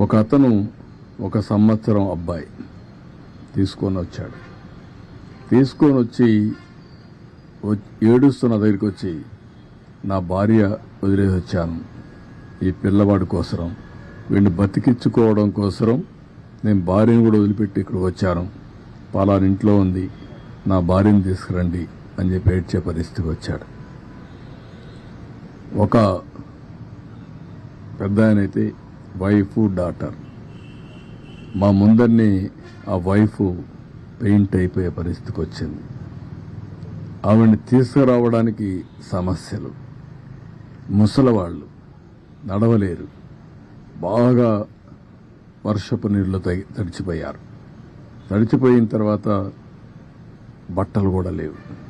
ఒక అతను ఒక సంవత్సరం అబ్బాయి తీసుకొని వచ్చాడు. తీసుకొని వచ్చి ఏడుస్తున్న దగ్గరికి వచ్చి నా భార్య వదిలేసి వచ్చాను. ఈ పిల్లవాడి కోసరం. వీడిని బతికించుకోవడం కోసరం. నేను భార్యను కూడా వదిలిపెట్టి ఇక్కడికి వచ్చాను. పలాని ఇంట్లో ఉంది. నా భార్యను తీసుకురండి అని చెప్పి ఏడ్చే పరిస్థితికి వచ్చాడు. ఒక పెద్ద ఆయన అయితే వైఫ్ డాటర్. మా ముందరిని ఆ వైఫ్ పెయింట్ అయిపోయే పరిస్థితికి వచ్చింది ఆవిడని తీసుకురావడానికి సమస్యలు. ముసలవాళ్ళు నడవలేరు. బాగా వర్షపు నీళ్ళు తగి- తడిచిపోయారు. తడిచిపోయిన తర్వాత బట్టలు కూడా లేవు.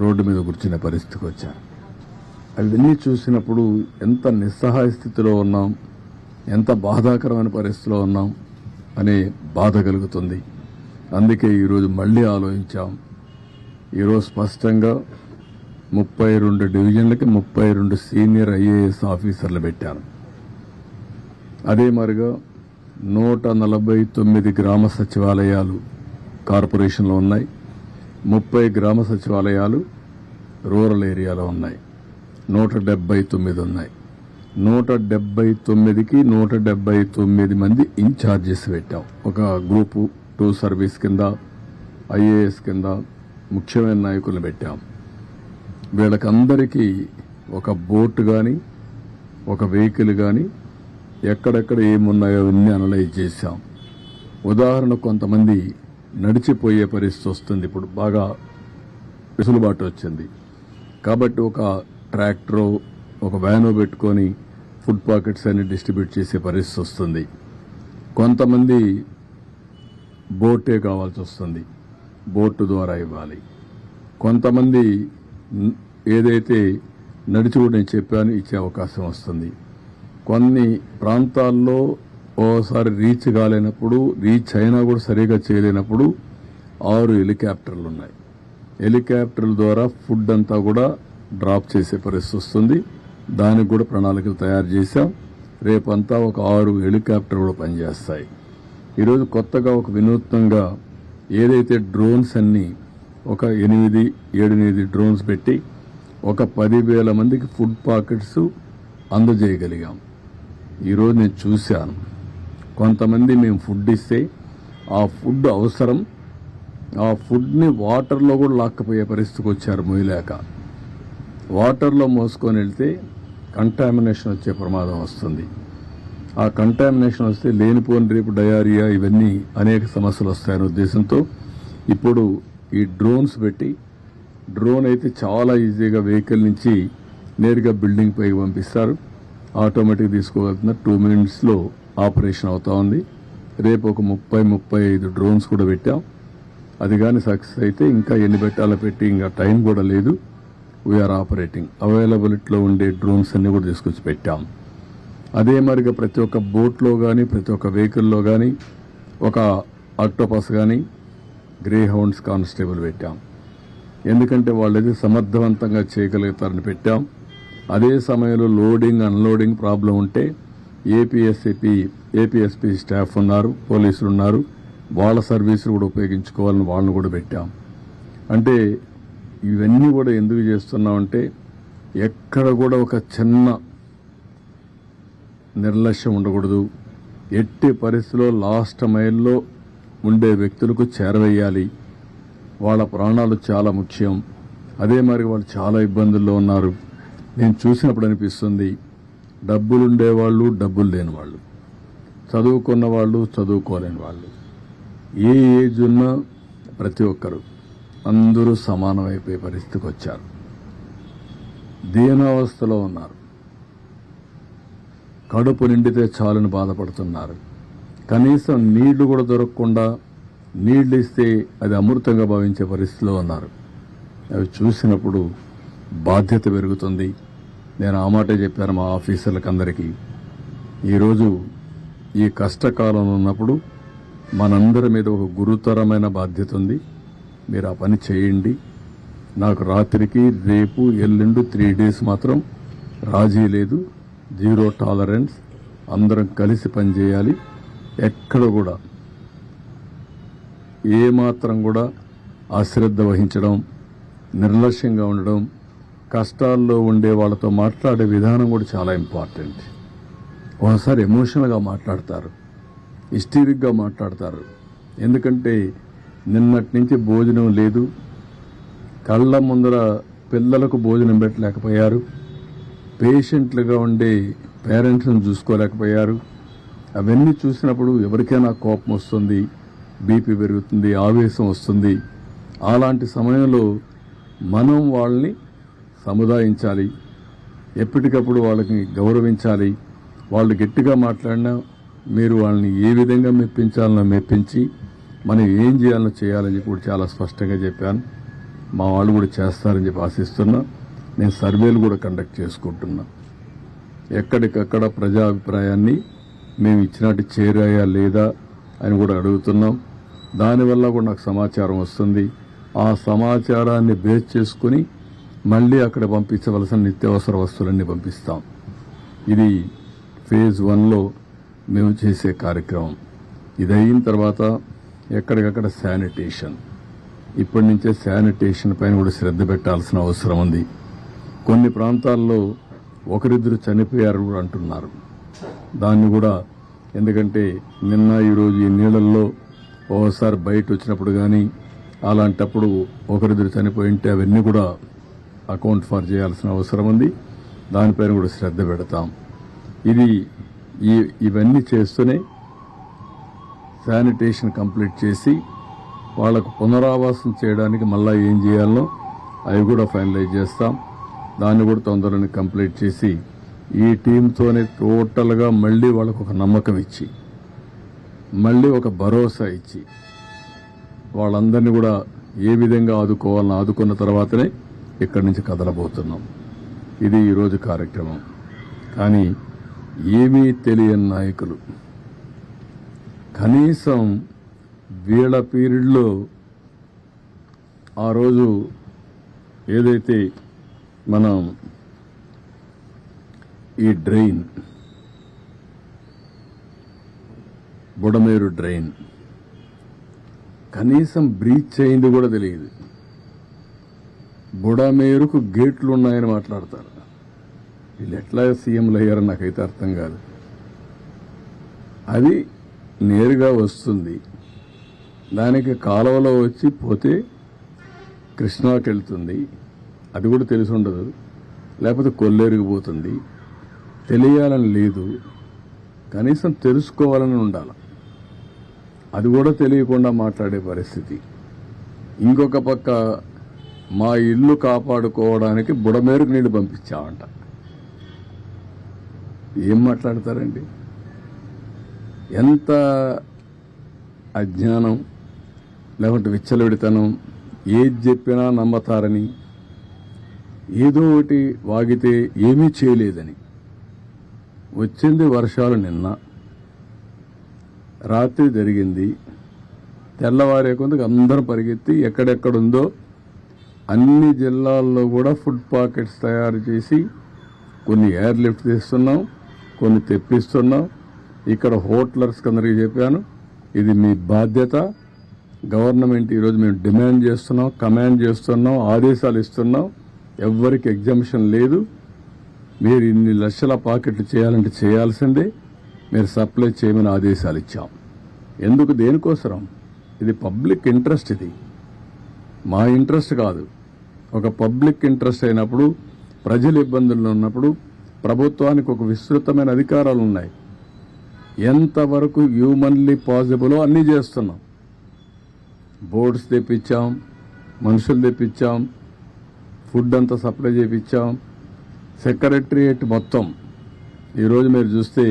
రోడ్డు మీద కూర్చునే పరిస్థితికి వచ్చారు అవన్నీ చూసినప్పుడు ఎంత నిస్సహాయ స్థితిలో ఉన్నాం ఎంత బాధాకరమైన పరిస్థితిలో ఉన్నాం అనే బాధ కలుగుతుంది. అందుకే ఈరోజు మళ్ళీ ఆలోచించాం. ఈరోజు స్పష్టంగా ముప్పై రెండు డివిజన్లకి ముప్పై రెండు సీనియర్ ఐఏఎస్ ఆఫీసర్లు పెట్టాను అదే మరిగా నూట నలభై తొమ్మిది గ్రామ సచివాలయాలు కార్పొరేషన్లో ఉన్నాయి. ముప్పై గ్రామ సచివాలయాలు రూరల్ ఏరియాలో ఉన్నాయి. నూట డెబ్బై తొమ్మిది ఉన్నాయి. నూట డెబ్బై తొమ్మిదికి నూట డెబ్బై తొమ్మిది మంది ఇన్ఛార్జెస్ పెట్టాం. ఒక గ్రూపు టూ సర్వీస్ కింద ఐఏఎస్ కింద ముఖ్యమైన నాయకులను పెట్టాం. వీళ్ళకందరికీ ఒక బోట్ కానీ ఒక వెహికల్ కానీ ఎక్కడెక్కడ ఏమున్నాయో అవన్నీ అనలైజ్ చేశాం. ఉదాహరణ కొంతమంది నడిచిపోయే పరిస్థితి వస్తుంది. ఇప్పుడు బాగా వెసులుబాటు వచ్చింది. కాబట్టి ఒక ట్రాక్టరో ఒక వ్యాను పెట్టుకొని ఫుడ్ పాకెట్స్ అన్ని డిస్ట్రిబ్యూట్ చేసే పరిస్థితి వస్తుంది. కొంతమంది బోటే కావాల్సి వస్తుంది. బోటు ద్వారా ఇవ్వాలి. కొంతమంది ఏదైతే నడిచి కూడా నేను చెప్పాను ఇచ్చే అవకాశం వస్తుంది. కొన్ని ప్రాంతాల్లో ఓసారి రీచ్ కాలేనప్పుడు రీచ్ అయినా కూడా సరిగా చేయలేనప్పుడు ఆరు హెలికాప్టర్లు ఉన్నాయి. హెలికాప్టర్ల ద్వారా ఫుడ్ అంతా కూడా డ్రాప్ చేసే పరిస్థితి వస్తుంది. దానికి కూడా ప్రణాళికలు తయారు చేశాం. రేపంతా ఒక ఆరు హెలికాప్టర్ కూడా పనిచేస్తాయి. ఈరోజు కొత్తగా ఒక వినూత్నంగా ఏదైతే డ్రోన్స్ అన్ని ఒక ఎనిమిది ఏడెనిమిది డ్రోన్స్ పెట్టి ఒక పదివేల మందికి ఫుడ్ పాకెట్స్ అందజేయగలిగాం. ఈరోజు నేను చూశాను. కొంతమంది మేము ఫుడ్ ఇస్తే ఆ ఫుడ్ అవసరం. ఆ ఫుడ్ని వాటర్లో కూడా లాక్కపోయే పరిస్థితికి వచ్చారు మొయ్యలేక వాటర్లో మోసుకొని వెళ్తే కంటామినేషన్ వచ్చే ప్రమాదం వస్తుంది. ఆ కంటామినేషన్ వస్తే లేనిపోని రేపు డయారియా ఇవన్నీ అనేక సమస్యలు వస్తాయనే ఉద్దేశంతో ఇప్పుడు ఈ డ్రోన్స్ పెట్టి డ్రోన్ అయితే చాలా ఈజీగా వెహికల్ నుంచి నేరుగా బిల్డింగ్ పైకి పంపిస్తారు. ఆటోమేటిక్ తీసుకోగలుగుతున్న టూ మినిట్స్లో ఆపరేషన్ అవుతా ఉంది. రేపు ఒక ముప్పై ముప్పై ఐదు డ్రోన్స్ కూడా పెట్టాం. అది కానీ సక్సెస్ అయితే ఇంకా ఎన్ని పెట్టాలో పెట్టి ఇంకా టైం కూడా లేదు. వీఆర్ ఆపరేటింగ్ అవైలబిలిటీలో ఉండే డ్రోన్స్ అన్ని కూడా తీసుకొచ్చి పెట్టాం. అదే మరిగా ప్రతి ఒక్క బోట్లో కానీ ప్రతి ఒక్క వెహికల్లో కానీ ఒక ఆక్టోపస్ కానీ గ్రే హౌండ్స్ కానిస్టేబుల్ పెట్టాం. ఎందుకంటే వాళ్ళది సమర్థవంతంగా చేయగలుగుతారని పెట్టాం. అదే సమయంలో లోడింగ్ అన్లోడింగ్ ప్రాబ్లం ఉంటే ఏపీఎస్ఏపీ ఏపీఎస్పి స్టాఫ్ ఉన్నారు పోలీసులు ఉన్నారు. వాళ్ళ సర్వీసులు కూడా ఉపయోగించుకోవాలని వాళ్ళని కూడా పెట్టాం. అంటే ఇవన్నీ కూడా ఎందుకు చేస్తున్నామంటే ఎక్కడ కూడా ఒక చిన్న నిర్లక్ష్యం ఉండకూడదు. ఎట్టి పరిస్థితిలో లాస్ట్ మైల్లో ఉండే వ్యక్తులకు చేరవేయాలి. వాళ్ళ ప్రాణాలు చాలా ముఖ్యం. అదే మరి వాళ్ళు చాలా ఇబ్బందుల్లో ఉన్నారు. నేను చూసినప్పుడు అనిపిస్తుంది డబ్బులుండే వాళ్ళు డబ్బులు లేని వాళ్ళు చదువుకున్న వాళ్ళు చదువుకోలేని వాళ్ళు. ఏ ఏజ్ ఉన్నా ప్రతి ఒక్కరు. అందరూ సమానమైపోయే పరిస్థితికి వచ్చారు. దీనావస్థలో ఉన్నారు. కడుపు నిండితే చాలని బాధపడుతున్నారు. కనీసం నీళ్ళు కూడా దొరకకుండా నీళ్ళు ఇస్తే అది అమృతంగా భావించే పరిస్థితిలో ఉన్నారు. అవి చూసినప్పుడు బాధ్యత పెరుగుతుంది. నేను ఆ మాటే చెప్పాను మా ఆఫీసర్లకందరికీ. ఈరోజు ఈ కష్టకాలం ఉన్నప్పుడు మనందరి మీద ఒక గురుతరమైన బాధ్యత ఉంది. మీరు ఆ పని చేయండి. నాకు రాత్రికి రేపు ఎల్లుండు త్రీ డేస్ మాత్రం రాజీ లేదు. Zero tolerance. అందరం కలిసి పనిచేయాలి ఎక్కడ కూడా ఏమాత్రం కూడా అశ్రద్ధ వహించడం నిర్లక్ష్యంగా ఉండడం కష్టాల్లో ఉండే వాళ్ళతో మాట్లాడే విధానం కూడా చాలా ఇంపార్టెంట్ ఒకసారి ఎమోషనల్గా మాట్లాడతారు. హిస్టీరిక్గా మాట్లాడతారు. ఎందుకంటే నిన్నటి నుంచి భోజనం లేదు. కళ్ళ ముందర పిల్లలకు భోజనం పెట్టలేకపోయారు. పేషెంట్లుగా ఉండే పేరెంట్స్ని చూసుకోలేకపోయారు. అవన్నీ చూసినప్పుడు ఎవరికైనా కోపం వస్తుంది బీపీ పెరుగుతుంది ఆవేశం వస్తుంది. అలాంటి సమయంలో మనం వాళ్ళని సముదాయించాలి. ఎప్పటికప్పుడు వాళ్ళకి గౌరవించాలి. వాళ్ళు గట్టిగా మాట్లాడినా మీరు వాళ్ళని ఏ విధంగా మెప్పించాలన్నా మెప్పించి మనం ఏం చేయాలని చేయాలని చెప్పి కూడా చాలా స్పష్టంగా చెప్పాను. మా వాళ్ళు కూడా చేస్తారని చెప్పి ఆశిస్తున్నా. నేను సర్వేలు కూడా కండక్ట్ చేసుకుంటున్నా. ఎక్కడికక్కడ ప్రజాభిప్రాయాన్ని మేము ఇచ్చినట్టు చేరాయా లేదా అని కూడా అడుగుతున్నాం. దానివల్ల కూడా నాకు సమాచారం వస్తుంది. ఆ సమాచారాన్ని బేస్ చేసుకుని మళ్ళీ అక్కడ పంపించవలసిన నిత్యావసర వస్తువులన్నీ పంపిస్తాం. ఇది ఫేజ్ వన్లో మేము చేసే కార్యక్రమం. ఇది అయిన తర్వాత ఎక్కడికక్కడ శానిటేషన్. ఇప్పటి నుంచే శానిటేషన్ పైన కూడా శ్రద్ధ పెట్టాల్సిన అవసరం ఉంది. కొన్ని ప్రాంతాల్లో ఒకరిద్దరు చనిపోయారు కూడా అంటున్నారు. దాన్ని కూడా ఎందుకంటే నిన్న ఈరోజు ఈ నీళ్ళల్లో ఓసారి బయట వచ్చినప్పుడు కానీ అలాంటప్పుడు ఒకరిద్దరు చనిపోయి ఉంటే అవన్నీ కూడా అకౌంట్ ఫర్ చేయాల్సిన అవసరం ఉంది. దానిపైన కూడా శ్రద్ధ పెడతాం. ఇది ఈ ఇవన్నీ చేస్తూనే శానిటేషన్ కంప్లీట్ చేసి వాళ్ళకు పునరావాసం చేయడానికి మళ్ళీ ఏం చేయాలనో అవి కూడా ఫైనలైజ్ చేస్తాం. దాన్ని కూడా తొందరని కంప్లీట్ చేసి ఈ టీంతోనే టోటల్గా మళ్ళీ వాళ్ళకు ఒక నమ్మకం ఇచ్చి మళ్ళీ ఒక భరోసా ఇచ్చి వాళ్ళందరినీ కూడా ఏ విధంగా ఆదుకోవాలని ఆదుకున్న తర్వాతనే ఇక్కడి నుంచి కదలబోతున్నాం. ఇది ఈరోజు కార్యక్రమం. కానీ ఏమీ తెలియని నాయకులు కనీసం వీళ్ళ పీరియడ్లో ఆ రోజు ఏదైతే మనం ఈ డ్రైన్ బుడమేరు డ్రైన్ కనీసం బ్రీచ్ అయింది కూడా తెలియదు. బుడమేరుకు గేట్లు ఉన్నాయని మాట్లాడతారు. వీళ్ళు ఎట్లా సీఎంలు అయ్యారో నాకైతే అర్థం కాదు. అది నేరుగా వస్తుంది. దానికి కాలువలో వచ్చి పోతే కృష్ణాకి వెళ్తుంది. అది కూడా తెలిసి ఉండదు. లేకపోతే కొల్లేరుకుపోతుంది తెలియాలని లేదు. కనీసం తెలుసుకోవాలని ఉండాలి. అది కూడా తెలియకుండా మాట్లాడే పరిస్థితి. ఇంకొక పక్క మా ఇల్లు కాపాడుకోవడానికి బుడమేరుకు నీళ్ళు పంపించామంట ఏం మాట్లాడతారండి? ఎంత అజ్ఞానం లేకుంటే విచ్చలవిడితనం ఏది చెప్పినా నమ్మతారని ఏదో ఒకటి వాగితే ఏమీ చేయలేదని. వచ్చింది వర్షాలు నిన్న. రాత్రి జరిగింది. తెల్లవారే కొంత అందరం పరిగెత్తి ఎక్కడెక్కడుందో అన్ని జిల్లాల్లో కూడా ఫుడ్ పాకెట్స్ తయారు చేసి కొన్ని ఎయిర్ లిఫ్ట్ తీస్తున్నాం కొన్ని తెప్పిస్తున్నాం. ఇక్కడ హోటలర్స్ అందరికీ చెప్పాను. ఇది మీ బాధ్యత. గవర్నమెంట్ ఈరోజు మేము డిమాండ్ చేస్తున్నాం కమాండ్ చేస్తున్నాం ఆదేశాలు ఇస్తున్నాం. ఎవ్వరికి ఎగ్జామిషన్ లేదు. మీరు ఇన్ని లక్షల పాకెట్లు చేయాలంటే చేయాల్సిందే. మీరు సప్లై చేయమని ఆదేశాలు ఇచ్చాం. ఎందుకు దేనికోసరం? ఇది పబ్లిక్ ఇంట్రెస్ట్ ఇది. మా ఇంట్రెస్ట్ కాదు. ఒక పబ్లిక్ ఇంట్రెస్ట్ అయినప్పుడు ప్రజలు ఇబ్బందుల్లో ఉన్నప్పుడు ప్రభుత్వానికి ఒక విస్తృతమైన అధికారాలు ఉన్నాయి. ఎంతవరకు హ్యూమన్లీ పాసిబులో అన్నీ చేస్తున్నాం. బోర్డ్స్ తెప్పించాం మనుషులు తెప్పించాం ఫుడ్ అంతా సప్లై చేపించాం సెక్రటరియేట్ మొత్తం. ఈరోజు మీరు చూస్తే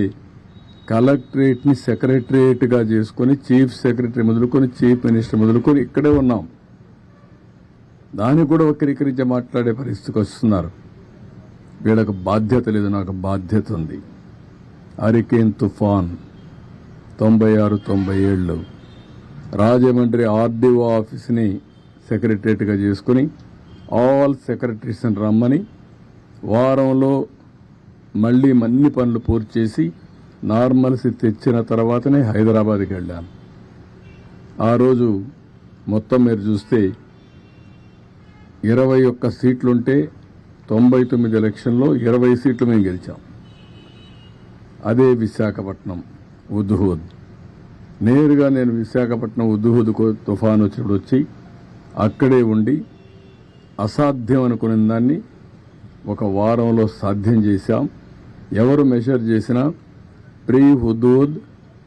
కలెక్టరేట్ని సెక్రటరియేట్గా చేసుకొని చీఫ్ సెక్రటరీ మొదలుకొని చీఫ్ మినిస్టర్ మొదలుకొని ఇక్కడే ఉన్నాం. దాన్ని కూడా వక్రీకరించి మాట్లాడే పరిస్థితికి వస్తున్నారు. వీళ్ళకు బాధ్యత లేదు నాకు బాధ్యత ఉంది. హరికేన్ తుఫాన్. తొంభై ఆరు తొంభై ఏళ్ళు. రాజమండ్రి ఆర్డీఓ ఆఫీస్ని సెక్రటరేట్గా చేసుకుని ఆల్ సెక్రటరీస్ని రమ్మని వారంలో మళ్ళీ అన్ని పనులు పూర్తి చేసి నార్మల్సీ తెచ్చిన తర్వాతనే హైదరాబాద్కి వెళ్ళాను ఆ రోజు మొత్తం మీరు చూస్తే ఇరవై ఒక్క సీట్లుంటే తొంభై తొమ్మిది ఎలక్షన్లో ఇరవై సీట్లు మేము గెలిచాం. అదే విశాఖపట్నం ఉద్హూద్. నేరుగా నేను విశాఖపట్నం ఉద్హూద్కు తుఫాన్ వచ్చినప్పుడు వచ్చి అక్కడే ఉండి అసాధ్యం అనుకున్న దాన్ని ఒక వారంలో సాధ్యం చేశాం. ఎవరు మెషర్ చేసినా ప్రీ హుదూద్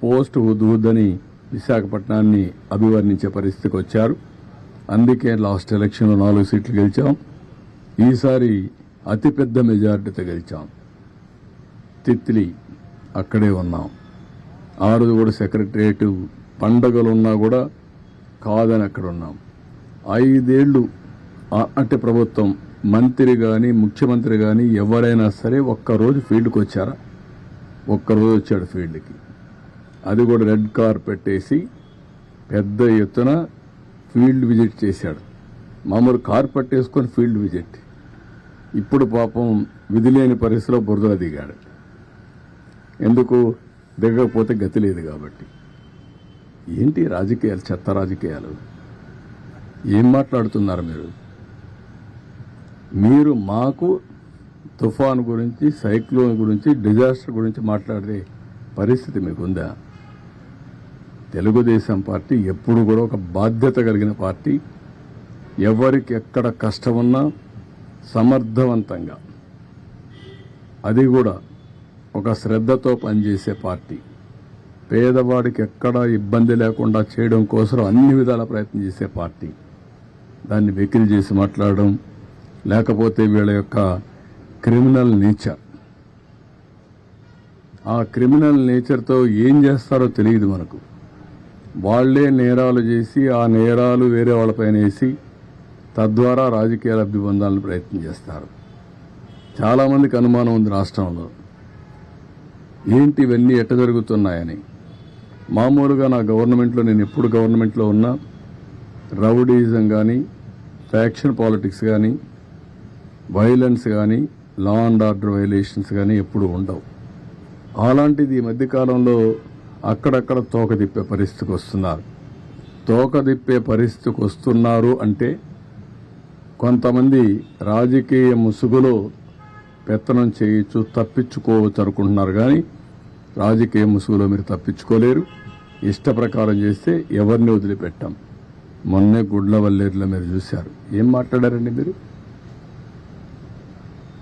పోస్ట్ హుదూద్ అని విశాఖపట్నాన్ని అభివర్ణించే పరిస్థితికి వచ్చారు. అందుకే లాస్ట్ ఎలక్షన్లో నాలుగు సీట్లు గెలిచాం. ఈసారి అతిపెద్ద మెజార్టీతో గెలిచాం. తిత్లీ అక్కడే ఉన్నాం. ఆ రోజు కూడా సెక్రటరియట్ పండగలు ఉన్నా కూడా కాదని అక్కడ ఉన్నాం. ఐదేళ్ళు అంటే ప్రభుత్వం మంత్రి కానీ ముఖ్యమంత్రి కానీ ఎవరైనా సరే ఒక్కరోజు ఫీల్డ్కి వచ్చారా? ఒక్కరోజు వచ్చాడు ఫీల్డ్కి. అది కూడా రెడ్ కార్ పెట్టేసి పెద్ద ఎత్తున ఫీల్డ్ విజిట్ చేశాడు. మామూలు కార్ పట్టేసుకొని ఫీల్డ్ విజిట్. ఇప్పుడు పాపం విధి లేని పరిస్థితిలో బురదలో దిగాడు. ఎందుకు? దిగకపోతే గతి లేదు కాబట్టి. ఏంటి రాజకీయాలు చెత్త రాజకీయాలు? ఏం మాట్లాడుతున్నారు మీరు? మీరు మాకు తుఫాన్ గురించి సైక్లోన్ గురించి డిజాస్టర్ గురించి మాట్లాడే పరిస్థితి మీకుందా? తెలుగుదేశం పార్టీ ఎప్పుడు కూడా ఒక బాధ్యత కలిగిన పార్టీ. ఎవరికి ఎక్కడ కష్టమున్నా సమర్థవంతంగా. అది కూడా ఒక శ్రద్ధతో పనిచేసే పార్టీ. పేదవాడికి ఎక్కడా ఇబ్బంది లేకుండా చేయడం కోసం అన్ని విధాల ప్రయత్నం చేసే పార్టీ. దాన్ని వెకిలి చేసి మాట్లాడడం లేకపోతే వీళ్ళ యొక్క క్రిమినల్ నేచర్. ఆ క్రిమినల్ నేచర్తో ఏం చేస్తారో తెలియదు మనకు. వాళ్ళే నేరాలు చేసి ఆ నేరాలు వేరే వాళ్ళపైన వేసి తద్వారా రాజకీయ లబ్ధి పొందాలని ప్రయత్నం చేస్తారు. చాలామందికి అనుమానం ఉంది రాష్ట్రంలో. ఏంటి ఇవన్నీ ఎట్ట జరుగుతున్నాయని? మామూలుగా నా గవర్నమెంట్లో నేను ఎప్పుడు గవర్నమెంట్లో ఉన్నా రౌడీజం కానీ ఫ్యాక్షన్ పాలిటిక్స్ కానీ వైలెన్స్ కానీ లా అండ్ ఆర్డర్ వైలేషన్స్ కానీ ఎప్పుడు ఉండవు. అలాంటిది ఈ మధ్యకాలంలో అక్కడక్కడ తోక తిప్పే పరిస్థితికి వస్తున్నారు. తోక తిప్పే పరిస్థితికి వస్తున్నారు అంటే కొంతమంది రాజకీయ ముసుగులో పెత్తనం చేయొచ్చు తప్పించుకోవచ్చు అనుకుంటున్నారు కానీ రాజకీయ ముసుగులో మీరు తప్పించుకోలేరు. ఇష్ట ప్రకారం చేస్తే ఎవరిని వదిలిపెట్టాం. మొన్నే గుడ్లవల్లేరులో మీరు చూశారు. ఏం మాట్లాడారండి మీరు?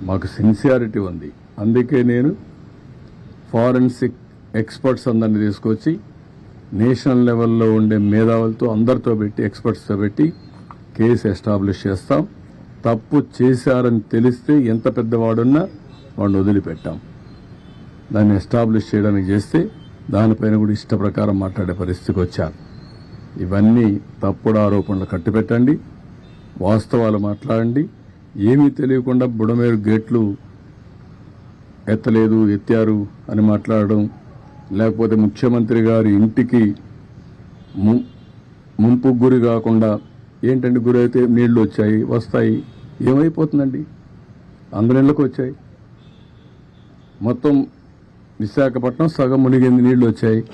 మాకు సిన్సియారిటీ ఉంది. అందుకే నేను ఫారెన్సిక్ ఎక్స్పర్ట్స్ అందరిని తీసుకొచ్చి నేషనల్ లెవెల్లో ఉండే మేధావులతో అందరితో పెట్టి ఎక్స్పర్ట్స్తో పెట్టి కేసు ఎస్టాబ్లిష్ చేస్తాం. తప్పు చేశారని తెలిస్తే ఎంత పెద్దవాడున్నా వాడిని వదిలిపెట్టాం. దాన్ని ఎస్టాబ్లిష్ చేయడానికి చేస్తే దానిపైన కూడా ఇష్ట ప్రకారం మాట్లాడే పరిస్థితికి వచ్చారు. ఇవన్నీ తప్పుడు ఆరోపణలు కట్టిపెట్టండి వాస్తవాలు మాట్లాడండి. ఏమీ తెలియకుండా బుడమేరు గేట్లు ఎత్తలేదు ఎత్తారు అని మాట్లాడడం లేకపోతే ముఖ్యమంత్రి గారి ఇంటికి ము- ముంపుకు గురి కాకుండా ఏంటంటే గురైతే నీళ్ళు వచ్చాయి వస్తాయి ఏమైపోతుందండి? అందరి ఇళ్ళకి వచ్చాయి. మొత్తం విశాఖపట్నం సగం మునిగింది నీళ్ళు వచ్చాయి.